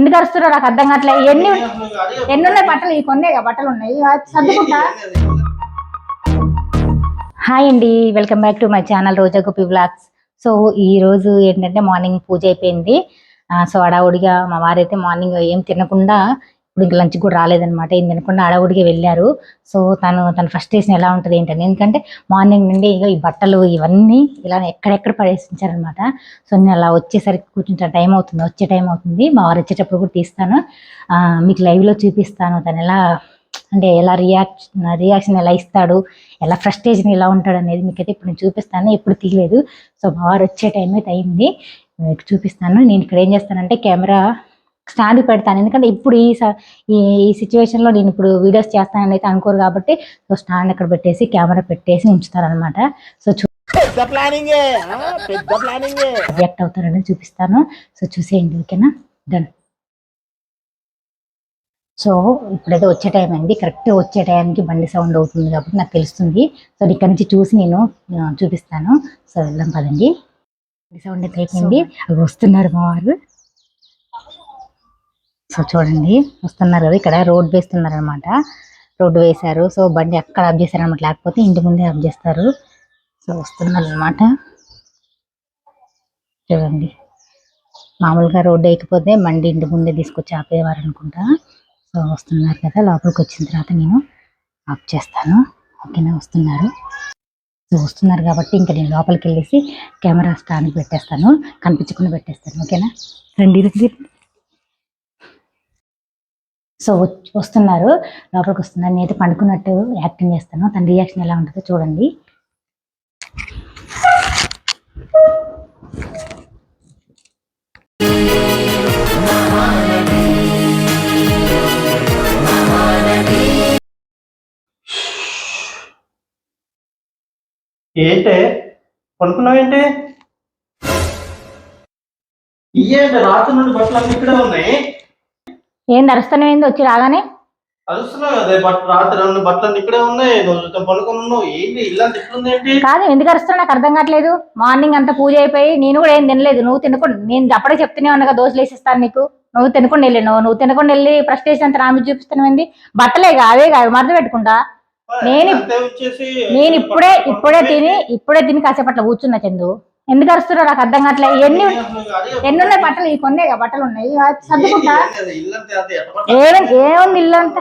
ఎందుకు అరుస్తున్నావు నాకు అర్థం కావట్లే. ఎన్ని ఎన్ని ఉన్నాయి బట్టలు? ఈ కొన్నే బట్టలు ఉన్నాయి. సర్దుకుంటా. హాయ్ అండి. Welcome back to my channel Roja Gopi vlogs so ఈ రోజు ఏంటంటే మార్నింగ్ పూజ అయిపోయింది. సో అడావుడిగా మా వారైతే మార్నింగ్ ఏం తినకుండా ఇప్పుడు ఇంక లంచ్ కూడా రాలేదనమాట ఏం తినకుండా అడవుడికి వెళ్ళారు. సో తను తన ఫ్రస్ట్రేషన్ ఎలా ఉంటుంది ఏంటని. ఎందుకంటే మార్నింగ్ నుండి ఇక ఈ బట్టలు ఇవన్నీ ఇలా ఎక్కడెక్కడ పడేసించారనమాట సో నేను అలా వచ్చేసరికి కూర్చుంటే టైం అవుతుంది. వచ్చే టైం అవుతుంది. మా వారు వచ్చేటప్పుడు కూడా తీస్తాను. మీకు లైవ్లో చూపిస్తాను. తను ఎలా అంటే ఎలా రియాక్షన్ రియాక్షన్ ఎలా ఇస్తాడు ఎలా ఫ్రస్ట్రేషన్ ఎలా ఉంటాడు అనేది మీకైతే ఇప్పుడు నేను చూపిస్తాను. ఎప్పుడు తీయలేదు. సో మా వారు వచ్చే టైం అయితే అయింది. మీకు చూపిస్తాను. నేను ఇక్కడ ఏం చేస్తానంటే కెమెరా స్టాండ్ పెడతాను. ఎందుకంటే ఇప్పుడు ఈ స- ఈ ఈ సిచ్యువేషన్లో నేను ఇప్పుడు వీడియోస్ చేస్తానని అయితే అనుకోరు కాబట్టి సో స్టాండ్ అక్కడ పెట్టేసి కెమెరా పెట్టేసి ఉంచుతారనమాట సో చూ పెద్ద ప్లానింగ్ పెద్ద ప్లానింగ్. రియాక్ట్ అవుతారని చూపిస్తాను. సో చూసేయండి ఓకేనా? డన్ సో ఇప్పుడైతే వచ్చే టైం అయింది కరెక్ట్ వచ్చే టైంకి బండి సౌండ్ అవుతుంది కాబట్టి నాకు తెలుస్తుంది. సో ఇక్కడ నుంచి చూసి నేను చూపిస్తాను. సో వెళ్దాం పదండి. బండి సౌండ్ అయితే అయిపోయింది. అవి వస్తున్నారు మా వారు. సో చూడండి వస్తున్నారు కదా ఇక్కడ రోడ్ వేస్తున్నారు అనమాట రోడ్డు వేశారు. సో బండి అక్కడ ఆఫ్ చేశారు అనమాట లేకపోతే ఇంటి ముందే ఆఫ్ చేస్తారు. సో వస్తున్నారు అనమాట చూడండి మామూలుగా రోడ్డు ఎక్కిపోతే బండి ఇంటి ముందే తీసుకొచ్చి ఆపేవారు అనుకుంటా సో వస్తున్నారు కదా లోపలికి వచ్చిన తర్వాత నేను ఆఫ్ చేస్తాను. ఓకేనా వస్తున్నారు. సో వస్తున్నారు కాబట్టి ఇంకా నేను లోపలికి వెళ్ళేసి కెమెరా స్టాండ్కి పెట్టేస్తాను కనిపించకుండా పెట్టేస్తాను. ఓకేనా? రండి రండి. సో వస్తున్నారు. లోపలికి వస్తున్నారు. నేనైతే పండుకున్నట్టు యాక్టింగ్ చేస్తాను. తన రియాక్షన్ ఎలా ఉంటుందో చూడండి. ఏంటే? పడుకున్నావేంటి? ఇయ్యేంటి రాత్రి నుండి బట్టలు అన్నీ ఇక్కడే ఉన్నాయి. ఏంది అరుస్తాను ఏంది వచ్చి రాగానే? అరుస్తున్నావు కదా బట్ట రాత్రి నుండి బట్టలు అన్ని ఇక్కడే ఉన్నాయి నువ్వు పడుకుని ఉన్నావు. ఏంటి ఇల్లంత ఇట్లుంది ఏంటి? కాదు ఎందుకు అరుస్తున్నా నాకు అర్థం కావట్లేదు. మార్నింగ్ అంతా పూజ అయిపోయి నేను కూడా ఏం తినలేదు. నువ్వు తినకుండా నేను అప్పుడే చెప్తూనే ఉన్నా దోశలు వేసిస్తాను నీకు. నువ్వు తినకుండా వెళ్ళి నువ్వు నువ్వు తినకుండా వెళ్ళి ఫ్రస్ట్రేషన్ అంతా రామి చూపిస్తున్నావు బట్టలే అవే కాదు మరద పెట్టుకుంటా. నేను- నేను ఇప్పుడే ఇప్పుడే తిని ఇప్పుడే తిని కాసేపు అట్లా కూర్చున్నా చందు. ఎందుకు అరుస్తున్నా నాకు అర్థం కావట్లేదు. ఎన్ని ఎన్ని ఉన్నాయి బట్టలు? ఈ కొన్ని బట్టలు ఉన్నాయి. సర్దుకుంటా? ఇల్లంతా అది ఎట్ట పట్ట- ఏం ఏముంది ఇల్లు అంతా?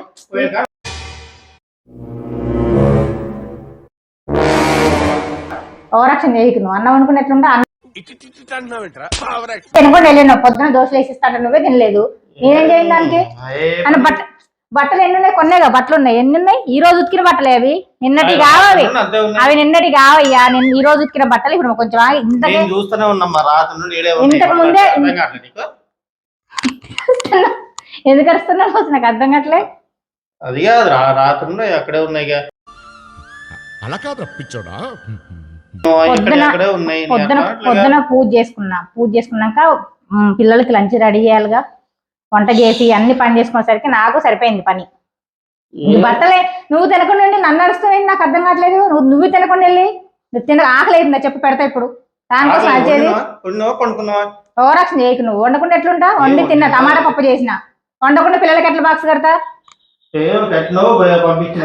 ఓవరాక్షన్ చేయకు నువ్వు అన్నం అనుకుని ఎట్లుంటా అన్నం తినకుండా వెళ్ళిన పొద్దున దోశలు వేసిస్తాను నువ్వే తినలేదు. నేనేం చేయండి దానికి? ఏ అని బట్ట బట్టలు ఎన్ని ఉన్నాయి కొన్నాయి కదా బట్టలు ఉన్నాయి ఎన్ని ఉన్నాయి ఈ రోజు ఉతికిన బట్టలే అవి. నిన్నటి ఉన్నాయి. అవి నిన్నటి కావయ్యా నేను ఈ రోజు ఉతికిన బట్టలు ఇప్పుడు కొంచెం ఇంతకే ముందే- అర్థం కావట్లేదు నీకు? ఎందుకు అరుస్తున్నావు? అసలు నాకు అర్థం కావట్లే. అది కాదు రాత్రి అక్కడే ఉన్నాయి. అలా కాదు పొద్దున- పొద్దున పూజ చేసుకున్నా. పూజ చేసుకున్నాక పిల్లలకి లంచ్ రెడీ చేయాలిగా. వంట చేసి అన్ని పని చేసుకునేసరికి నాకు సరిపోయింది పని. బట్టలే నువ్వు తినకుండా ఉండి నన్ను అరుస్తావేంటి నాకు అర్థం కావట్లేదు. నువ్వు నువ్వు తినకుండా వెళ్ళి నువ్వు తిన ఆకలి అయిందా చెప్పు పెడతా ఇప్పుడు. దానికోసం అది చేది వండినావా? వండినావా, పండుకున్నావా? ఓవరాక్షన్ చేయకు నువ్వు. వండకుండా ఎట్లుంటా? వండి తిన్నా టమాటా పప్పు చేసిన. వండకుండా పిల్లలకి ఎట్లా బాక్స్ కడతా?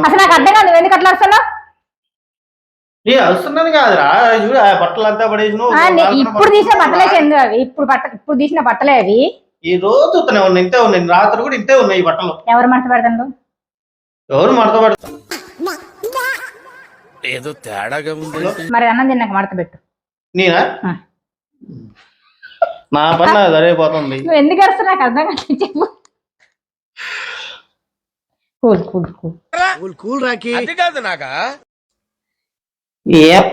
అసలు నాకు అర్థం కాదు. నువ్వు ఎందుకు అట్లా వస్తున్నావు కాదురా. బట్టలు అంతా ఇప్పుడు తీసిన. బట్టలే చెందు అవి. ఇప్పుడు బట్ట ఇప్పుడు తీసిన బట్టలే అవి. ఈ రోజు ఉత్తనే ఉన్నాయి ఇంతే ఉన్నాయి రాత్రి కూడా ఇంతే ఉన్నాయి ఈ బట్టలు. ఎవరు మడత పెడతాను ఎవరు మడత పెడతారు? ఏదో తేడాగా ఉంది. మరి అన్నం తిన్నాక మడత పెట్టు. నేనా. నా పని సరిపోతుంది. నువ్వు ఎందుకు వస్తావు నాకు అర్థం కాదు చెప్పు. Cool cool cool. Cool cool రాకి. అది కాదు నాకా ఏం?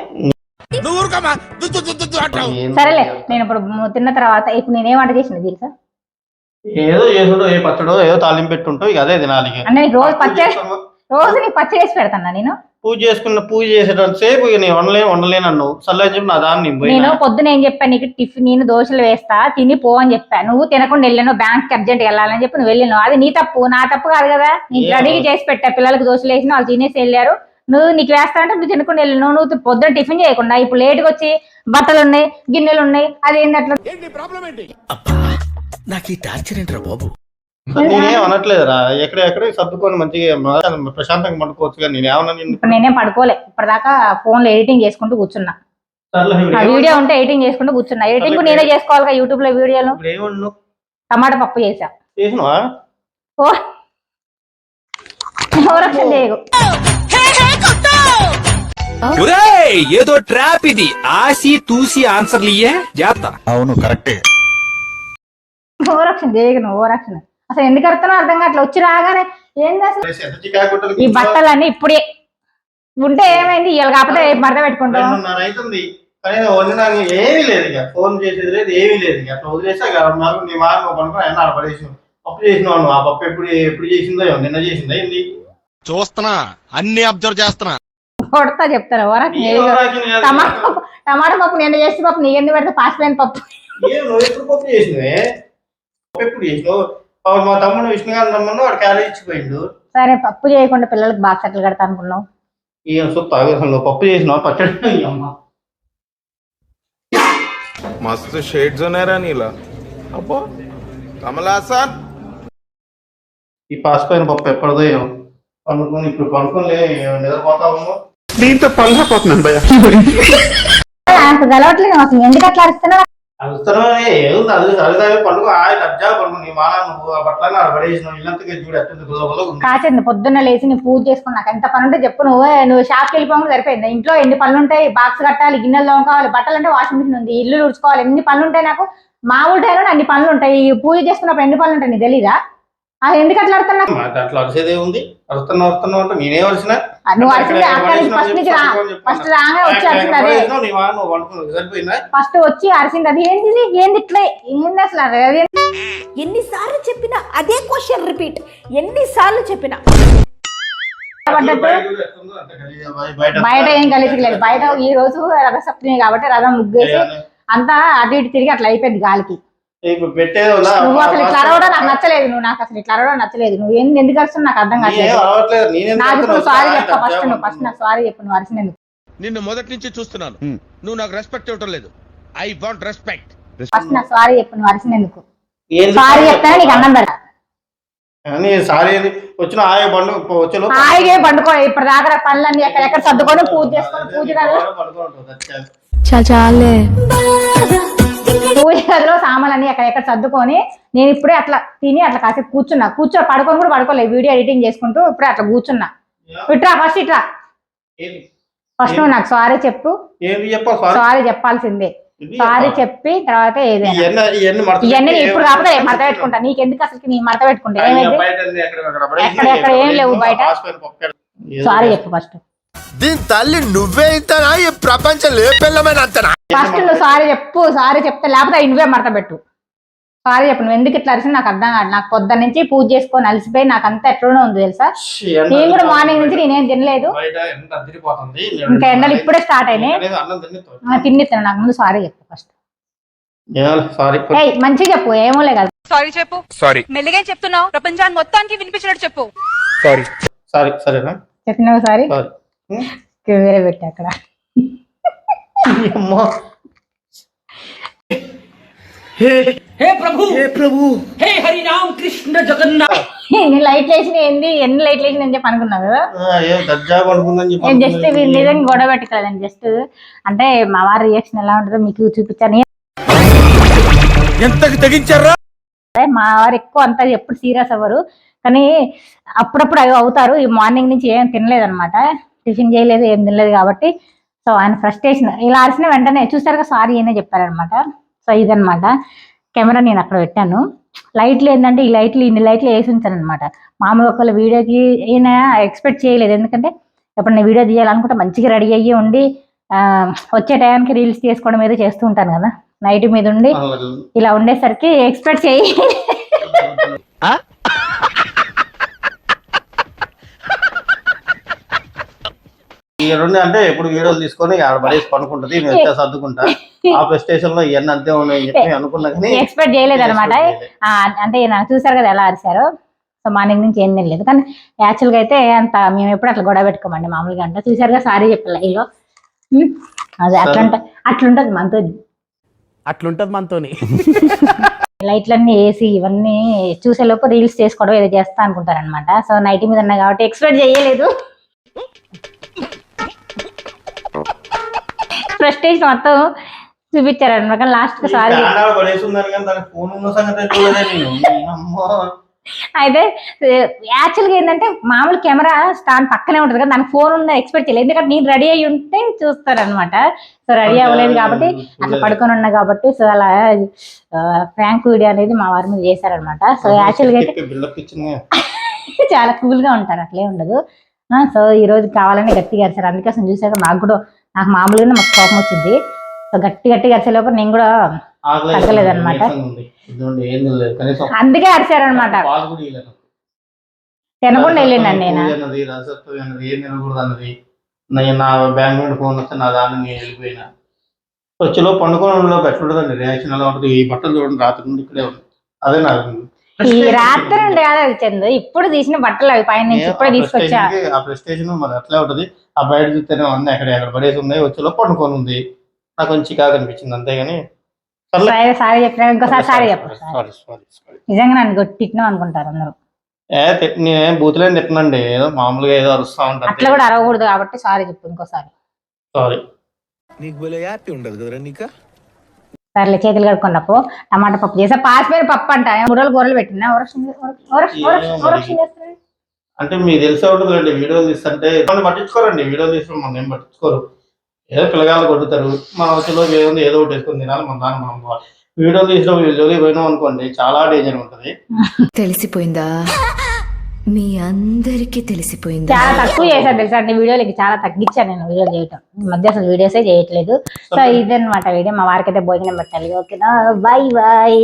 సరేలే నేను ఇప్పుడు తిన్న తర్వాత ఇప్పుడు నేనేం వంట చేసిన తెలుసా? ఏదో చేసుడు ఏ పచ్చడో ఏదో తాలింపు పెట్టుంటావు ఇక అదే తినాలి ఇక. అంటే రోజు పచ్చడి రోజు నీకు పచ్చడి వేసి పెడతాను నేను? పూజ చేసుకున్న పూజ చేసేటంత సేపు ఇక నేను వండలేను వండలేను అన్నావు. సర్లే చెప్పి నా దాన్ని నేను పోయినా. పొద్దున ఏం చెప్పాను నీకు? టిఫిన్ నేను దోశలు వేస్తా తిని పో అని చెప్పాను నువ్వు తినకుండా వెళ్ళాను బ్యాంక్ అర్జెంట్ వెళ్ళాలని చెప్పి నువ్వు వెళ్ళాను అది నీ తప్పు నా తప్పు కాదు కదా. నీకు ఏమో. రెడీగా చేసి పెట్టా పిల్లలకి దోశలు వేసిన వాళ్ళు తినేసి వెళ్ళారు. నువ్వు నీకు వేస్తా అంటే నువ్వు తినకుండా వెళ్ళాను నువ్వు పొద్దున టిఫిన్ చేయకుండా ఇప్పుడు లేట్గా వచ్చి బట్టలు ఉన్నాయి గిన్నెలు ఉన్నాయి అది ఏంటి? అట్లా నాకు ఈ టార్చర్ ఏంట్రా బాబు? నేనేం అనట్లేదురా. ఎక్కడ ఎక్కడ సర్దుకొని మంచిగా ప్రశాంతంగా పండుకోవచ్చు కానీ నేను ఏమన్నా నిన్ను ఇప్పుడు నేనేం పడుకోలే. ఇప్పటిదాకా ఫోన్లో ఎడిటింగ్ చేసుకుంటూ కూర్చున్నా. సర్లే, ఇప్పుడు ఆ ఏమన్నా- వీడియో ఉంటే ఎడిటింగ్ చేసుకుంటూ కూర్చున్నా. ఎడిటింగ్ నేనే చేసుకోవాలి యూట్యూబ్లో వీడియోలు. ఇప్పుడు టమాటా పప్పు చేసా చేసినవా? ఓ. ఎవరొచ్చిన చేయకు ఒరేయ్ ఏదో ట్రాప్ ఇది. ఆసి తూసి ఆన్సర్లు ఇయ్యే జాగ్రత్త. అవును కరెక్టే ఓవరాక్షన్ చేయకు నువ్వు ఓవరాక్షన్. అసలు ఎందుకు అర్థం అర్థం కావట్లేదు. వచ్చి రాగానే ఏంది అసలు? ఈ బట్టలన్నీ ఇప్పుడే. ఉంటే ఏమైంది? ఇవాళ కాకపోతే మడత పెట్టుకుంటాం. ఏమీ లేదు ఇక. ఫోన్ చేసేది లేదు ఏమీ లేదు ఇక. అట్లా వదిలేసా నాకు నీ పనుకొని ఆయన చేసినావు ఆ పప్పు ఎప్పుడు ఎప్పుడు చేసిందో నిన్న చేసిందా ఏంది? చూస్తున్నా అన్ని అబ్జర్వ్ చేస్తున్నా. కొడతా చెప్తారు? కాదు. టమాటా పప్పు టమాటా పప్పు నేను చేసి పప్పు నీ ఎందుకు పెడితే పాసిపోయిన పప్పు? మా తమ్ముడు విష్ణుగారు రమ్మన్నా వాడు ఇచ్చిపోయిండు. సరే పప్పు చేయకుండా పిల్లలకు బాక్స్ ఎట్లా కడతా అనుకున్నావు. పప్పు చేసినావు? పచ్చడి మస్తు షేడ్స్ ఉన్నారా నీలా. అబ్బో కమలాసన్ ఈ పాసిపోయిన పప్పు ఎప్పటిదో ఏమో పండుకొని ఇప్పుడు పండుకొని నిద్రపోతాము దీంతో పళ్ళపోతున్నాను భయ గలవట్లేదు ఎందుకు అట్లా అరుస్తున్నా అరుస్తున్నావే ఏముంది అది సరిదాగా పండుగ. ఆయన లజ్జా పండుగ నీ మాలా నువ్వు ఆ బట్టలన్నీ ఆడ పడేసినావు ఇల్లంతగా చూడు అత్యంత గుల్లగుల్ల కాచింది పొద్దున్న లేచి నీ పూజ చేసుకుని నాకు ఎంత పని ఉంటే చెప్పు నువ్వు నువ్వు షాప్కి వెళ్ళిపోకుండా సరిపోయింది. ఇంట్లో ఎన్ని పనులు ఉంటాయి? బాక్స్ కట్టాలి గిన్నెలు తోముకోవాలి బట్టలు అంటే వాషింగ్ మిషన్ ఉంది. ఇల్లు ఉడుచుకోవాలి ఎన్ని పనులు ఉంటాయి నాకు? మామూలు టైంలో అన్ని పనులు ఉంటాయి. పూజ చేసుకున్నప్పుడు ఎన్ని పనులు ఉంటాయి నీకు తెలీదా? ఎందుకు అట్లా అడుతున్నా మాట అట్లా అరిసేదే ఉంది. అరుస్తున్నావు అరుస్తున్నావు అంటే నేనే అరిసిన? నువ్వు అరిసింది అక్కడ నుంచి ఫస్ట్ నుంచి రా ఫస్ట్ రాగా వచ్చి అరిసింది అదే. సరిపోయిందా? ఫస్ట్ వచ్చి అరిసింది అది. ఏంది ఇది? ఏంది ఇట్లా? ఏంది అసలు? ఎన్నిసార్లు చెప్పినా అదే క్వశ్చన్ రిపీట్ ఎన్నిసార్లు చెప్పినా? బయట ఏం కలిసి లేదు. బయట ఈ రోజు రథసప్తమి కాబట్టి రథం ముగ్గేసి అంతా అటు ఇటు తిరిగి అట్లా అయిపోయింది గాలికి. ఇప్పుడు పెట్టేది వల్ల నువ్వు అసలు ఇట్లా అరవడం నాకు నచ్చలేదు నువ్వు నాకు అసలు ఇట్లా అరవడం నచ్చలేదు. నువ్వు ఏంది ఎందుకు అరుస్తున్నావు నాకు అర్థం కావట్లేదు. నాకు ఇప్పుడు? సారీ ఫస్ట్ నువ్వు ఫస్ట్ నాకు సారీ చెప్పు నువ్వు అరిసినందుకు. నిన్ను మొదటి నుంచి చూస్తున్నాను. నువ్వు నాకు రెస్పెక్ట్ ఇవ్వటం లేదు. ఐ వాంట్ రెస్పెక్ట్ ఫస్ట్ నాకు సారీ చెప్పు నువ్వు అరిసినందుకు. ఏంది సారీ చెప్తానే నీకు అన్నం పెడతా. అని సారీ ఏంది? వచ్చిన ఆయ బండు వచ్చే లోపు- హాయిగా పండుకో ఇప్పుడు దాకా పనులన్నీ ఎక్కడెక్కడ సర్దుకొని పూజ చేసుకొని పూజ. చాలే. పూజ గదిలో సామాన్లన్నీ ఎక్కడెక్కడ సర్దుకొని నేను ఇప్పుడే అట్లా తిని అట్లా కాసేపు కూర్చున్నా. కూర్చో పడుకొని కూడా పడుకోలేదు. వీడియో ఎడిటింగ్ చేసుకుంటూ ఇప్పుడే అట్లా కూర్చున్నా. ఇట్రా ఫస్ట్ ఇట్రా? ఫస్ట్ నువ్వు నాకు సారీ చెప్పు. సారీ? సారీ చెప్పాల్సిందే. సారీ. చెప్పి తర్వాత ఏదైనా ఇవన్నీ ఇప్పుడు కాకపోతే మడత పెట్టుకుంటా. నీకెందుకు అసలు నీ మడత పెట్టుకుంటా? ఆయన ఏమైంది? బయట అన్ని ఎక్కడ ఎక్కడ పడేసి, ఎక్కడ ఎక్కడ? ఏం లేవు బయట. సారీ చెప్పు ఫస్ట్. దీని తల్లి నువ్వే ఇంతనా? ఈ ప్రపంచం ఏ పిల్లమైన అంతనా? ఫస్ట్ నువ్వు సారీ చెప్పు సారీ చెప్తే లేకపోతే మడత పెట్టు. సారీ చెప్పు నువ్వు ఎందుకు ఇట్లా అరిసి నాకు అర్థం కాదు. నాకు పొద్దున్న నుంచి పూజ చేసుకొని అలసిపోయి నాకు అంతా ఎట్లనో ఉంది తెలుసా? నేను కూడా. మార్నింగ్ నుంచి నేనేం తినలేదు. బయట ఎంత అదిరిపోతుంది. ఇంకా ఎండలు ఇప్పుడే స్టార్ట్ అయినాయి. అన్నం తిని నాకు ముందు సారీ చెప్పు ఫస్ట్. ఏమో, సారీ ఏయ్ మంచిగా చెప్పు ఏమోలే కదా. సారీ చెప్పు. సారీ. మెల్లిగా చెప్తున్నావు? ప్రపంచాన్ని మొత్తానికి వినిపించినట్టు చెప్పు. సారీ. సారీ సరేనా? చెప్పినావు సారీ? వేరే పెట్టి అక్కడ. అమ్మో. ఎన్ని లైట్లు వేసిన ఏంది ఎన్ని లైట్లు వేసిన అని చెప్పి అనుకున్నావు? కదా ఆ, ఏం దర్జా పడుకుందని చెప్పి నేను జస్ట్. వీళ్ళు నిజంగా గొడవ పెట్టుకోలేదండి జస్ట్ అంటే మా వారి రియాక్షన్ ఎలా ఉంటుందో మీకు చూపించాను. ఎంతకు తెగించారా? అదే మా వారు ఎక్కువ అంతా ఎప్పుడు సీరియస్ అవ్వరు. కానీ అప్పుడప్పుడు అవి అవుతారు. ఈ మార్నింగ్ నుంచి ఏం తినలేదు అనమాట టిఫిన్ చేయలేదు ఏం తినలేదు కాబట్టి సో ఆయన ఫ్రస్ట్రేషన్ ఇలా అరిసిన వెంటనే చూసారుగా సారీ అనే చెప్పారనమాట సో ఇదనమాట కెమెరా నేను అక్కడ పెట్టాను. లైట్లు ఏంటంటే ఈ లైట్లు ఇన్ని లైట్లు వేసి ఉంచాను అనమాట మామూలుగా ఒకళ్ళ వీడియోకి ఈయన ఎక్స్పెక్ట్ చేయలేదు. ఎందుకంటే ఇప్పుడు నేను వీడియో తీయాలనుకుంటే మంచిగా రెడీ అయ్యి ఉండి ఆ, వచ్చే టైంకి రీల్స్ చేసుకోవడం ఏదో చేస్తూ ఉంటాను కదా. నైట్ మీద ఉండి. ఇలా ఉండేసరికి ఎక్స్పెక్ట్ చేయి ఈ రెండు అంటే ఇప్పుడు వీడియోలు తీసుకొని ఆడ పడేసి పడుకుంటది నేను వచ్చేసి సర్దుకుంటా. ఆ ప్లే స్టేషన్లో ఇవన్నీ అంతే ఉన్నాయని చెప్పి అనుకున్నా కానీ ఎక్స్పెక్ట్ చేయలేదు అనమాట. అంటే నాకు చూసారు కదా ఎలా అరిశారో. సో మార్నింగ్ నుంచి ఏం తెలియదు కానీ యాక్చువల్గా అయితే అంత మేము ఎప్పుడు అట్లా గొడవ పెట్టుకోమండి మామూలుగా అంటే చూసారుగా సారీ చెప్పలే ఇలో అదే అట్లుంట అట్లుంటది మనతో అట్లుంటది మనతోని. లైట్లన్నీ వేసి ఇవన్నీ చూసే లోపు రీల్స్ చేసుకోవడం ఏదో చేస్తా అనుకుంటారనమాట సో నైట్ మీద ఉన్నాయి కాబట్టి ఎక్స్పెక్ట్ చేయలేదు. ఫ్రస్ట్రేషన్ మొత్తం చూపించారనమాట లాస్ట్కి సారీ. అయితే యాక్చువల్గా ఏంటంటే మామూలు కెమెరా స్టాండ్ పక్కనే ఉంటుంది కదా దానికి ఫోన్ ఉందని ఎక్స్పెక్ట్ చేయలేదు ఎందుకంటే నేను రెడీ అయ్యి ఉంటే చూస్తారనమాట సో రెడీ అవ్వలేదు కాబట్టి అట్లా పడుకొని ఉన్నా కాబట్టి సో అలా ఫ్రాంక్ వీడియో అనేది మా వారి మీద చేశారనమాట సో యాక్చువల్గా అయితే చాలా కూల్గా ఉంటారు. అట్లే ఉండదు. సో ఈ రోజు కావాలని గట్టిగా అరిచారు. అందుకోసం చూసాక నాకు కూడా నాకు మామూలుగానే మాకు కోపం వచ్చింది. సో గట్టి గట్టిగా అరిచే లోపల నేను కూడా తగ్గలేదన్నమాట. అందుకే అరిచారనమాట. తినకుండా వెళ్ళిండి నేను. నా బ్యాంక్ నుండి ఫోన్ వస్తే నా దాన్ని నేను వెళ్ళిపోయినా. వచ్చేలో పండుకోవడంలో ఎట్లుంటుందండి? రియాక్షన్ ఎలా ఉంటుంది? ఈ బట్టలు చూడండి రాత్రి నుండి ఇక్కడే ఉంది. అదే నాకు ఈ రాత్రి ఉండే కాదు అది చందు ఇప్పుడు తీసిన బట్టలు అవి పైన నుంచి ఇప్పుడే తీసుకొచ్చా? ఆ ప్రెస్టేషన్ మరి అట్లే ఉంటది. ఆ బయట చూస్తేనే ఉంది అక్కడ ఎక్కడ పడేసి ఉన్నాయి వచ్చేలో పండుకొని ఉంది. నాకు కొంచెం చికాకు అనిపించింది అంతేగాని. సారీ సారీ చెప్పినా ఇంకోసారి సారీ చెప్పు. సారీ సారీ సారీ నిజంగా నన్ను కొట్టిట్టినాం అనుకుంటారు అందరూ. ఏ నేనేం బూతులేని తిట్టనండి. ఏదో మామూలుగా ఏదో అరుస్తా అట్లా ఉంటాను కూడా అరవకూడదు కాబట్టి సారీ చెప్పు ఇంకోసారి. సారీ. నీకు ఉండదు కదరా నీకా? సర్లే చేతులు కడుక్కున్నప్పు టమాటా పప్పు చేసా. పాసిపోయిన పప్పు అంట. మూడు రోజులు కూరలు పెట్టినా అంటే మీకు తెలిసే ఉంటుంది అండి వీడియోలు తీస్తుంటే మనం పట్టించుకోరండి. వీడియోలు తీసిన మనం ఏం పట్టించుకోరు. ఏదో పిల్లగాళ్ళు కొట్టుతారు. మన వచ్చేలో ఏదో ఏదో ఒకటి వేసుకొని తినాలి మన దాన్ని మనం పోవాలి. వీడియోలు తీసిన జోలి పోయినాం అనుకోండి చాలా డేంజర్ ఉంటుంది. తెలిసిపోయిందా? మీ అందరికీ తెలిసిపోయిందా. చాలా తక్కువ చేశాను తెలుసా అంటే వీడియోలకి. చాలా తగ్గించాను నేను వీడియోలు చేయటం. ఈ మధ్య అసలు వీడియోసే చేయట్లేదు. సో ఇదన్నమాట వీడియో. మా వారికి అయితే భోజనం పెట్టాలి. ఓకేనా? Bye bye